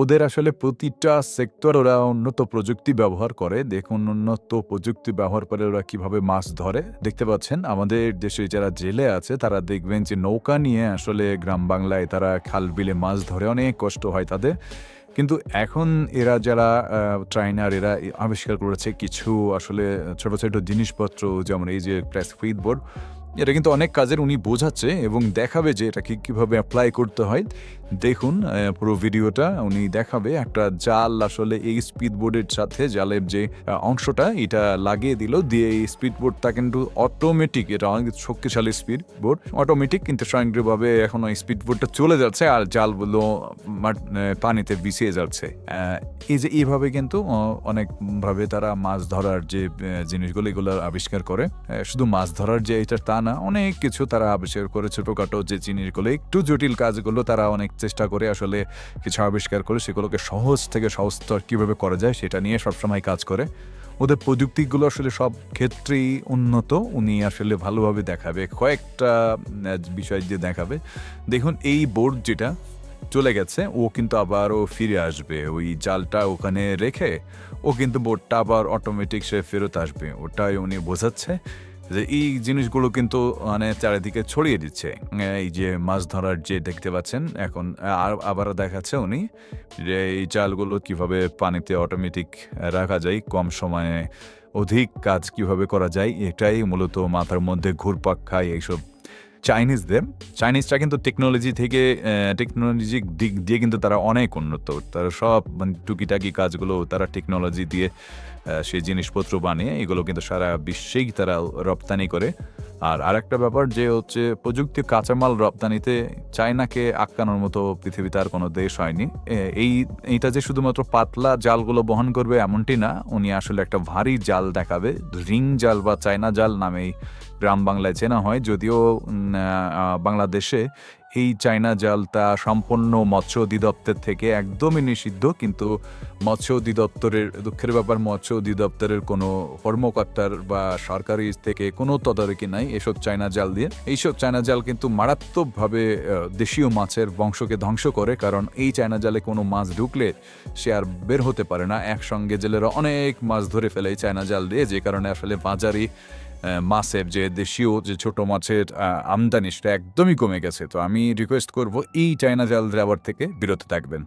ওদের আসলে প্রতিটা সেক্টর ওরা উন্নত প্রযুক্তি ব্যবহার করে। দেখুন, উন্নত প্রযুক্তি ব্যবহার করে ওরা কীভাবে মাছ ধরে। দেখতে পাচ্ছেন, আমাদের দেশে যারা জেলে আছে, তারা দেখবেন যে নৌকা নিয়ে আসলে গ্রাম বাংলায় তারা খাল বিলে মাছ ধরে। অনেক কষ্ট হয় তাদের। কিন্তু এখন এরা যারা ট্রাইনার এরা আবিষ্কার করেছে কিছু আসলে ছোট ছোট জিনিসপত্র, যেমন এই যে প্রেস ফিড বোর্ড এটা কিন্তু অনেক কাজের উনি বোঝাচ্ছে এবং দেখাবে যে এটাকে কীভাবে অ্যাপ্লাই করতে হয়। দেখুন পুরো ভিডিওটা উনি দেখাবে একটা জাল আসলে এই স্পিড বোর্ডের সাথে, জালের যে অংশটা, এটা লাগিয়ে দিল। দিয়ে এই স্পিড বোর্ডটা কিন্তু অটোমেটিক এটা অনেক শক্তিশালী স্পিড বোর্ড অটোমেটিক কিন্তু স্বয়ংক্রিয়ভাবে এখন ওই স্পিড বোর্ডটা চলে যাচ্ছে আর জালগুলো পানিতে বিছিয়ে যাচ্ছে। এই যে, এইভাবে কিন্তু অনেকভাবে তারা মাছ ধরার যে জিনিসগুলো, এগুলো আবিষ্কার করে। শুধু মাছ ধরার যে, এটা তা না, অনেক কিছু তারা আবিষ্কার করে ছোটখাটো যে, জিনিসগুলো, একটু জটিল কাজগুলো তারা অনেক চেষ্টা করে আসলে কিছু আবিষ্কার করে সেগুলোকে সহজ থেকে সহজতর কীভাবে করা যায় সেটা নিয়ে সবসময় কাজ করে। ওদের প্রযুক্তিগুলো আসলে সব ক্ষেত্রেই উন্নত, উনি আসলে ভালোভাবে দেখাবে, কয়েকটা বিষয় দিয়ে দেখাবে। দেখুন, এই বোর্ড যেটা চলে গেছে, ও কিন্তু আবারও ফিরে আসবে। ওই জালটা ওখানে রেখে ও কিন্তু বোর্ডটা আবার অটোমেটিক সে ফেরত আসবে। ওটাই উনি বোঝাচ্ছে। যে এই জিনিসগুলো কিন্তু মানে চারিদিকে ছড়িয়ে দিচ্ছে। এই যে মাছ ধরার যে দেখতে পাচ্ছেন, এখন, আর আবার দেখাচ্ছে উনি যে এই চালগুলো কীভাবে পানিতে অটোমেটিক রাখা যায়, কম সময়ে অধিক কাজ কীভাবে করা যায়, এটাই মূলত মাথার মধ্যে ঘুরপাক খায় এইসব চাইনিজদের চাইনিজরা কিন্তু টেকনোলজি থেকে টেকনোলজি দিক দিয়ে কিন্তু তারা অনেক উন্নত। তারা সব মানে টুকিটাকি কাজগুলো তারা টেকনোলজি দিয়ে সেই জিনিসপত্র বানিয়ে এগুলো কিন্তু সারা বিশ্বেই তারা রপ্তানি করে। আর আরেকটা ব্যাপার যে হচ্ছে প্রযুক্তি কাঁচামাল রপ্তানিতে চায়নাকে আটকানোর মতো পৃথিবীতে আর কোনো দেশ হয়নি। এই, এইটা যে শুধুমাত্র পাতলা জালগুলো বহন করবে এমনটি না, উনি আসলে একটা ভারী জাল দেখাবে, রিং জাল বা চায়না জাল নামেই গ্রাম বাংলায় চেনা হয়, যদিও বাংলাদেশে এই চায়না জালটা সম্পন্ন মৎস্য অধিদপ্তর থেকে একদমই নিষিদ্ধ, কিন্তু মৎস্য অধিদপ্তরের, দুঃখের ব্যাপার, মৎস্য অধিদপ্তরের কোনো কর্মকর্তার বা সরকারি থেকে কোনো তদারকি নাই এসব চায়না জাল দিয়ে। এইসব চায়না জাল কিন্তু মারাত্মকভাবে দেশীয় মাছের বংশকে ধ্বংস করে, কারণ এই চায়না জালে কোনো মাছ ঢুকলে সে আর বের হতে পারে না। একসঙ্গে জেলেরা অনেক মাছ ধরে ফেলে এই চায়না জাল দিয়ে, যে কারণে আসলে বাজারে মাছের যে দেশীয় যে ছোট মাছের আমদানি সেটা একদমই কমে গেছে। তো আমি রিকোয়েস্ট করব এই চায়না জাল ড্রাইভার থেকে বিরত থাকবেন।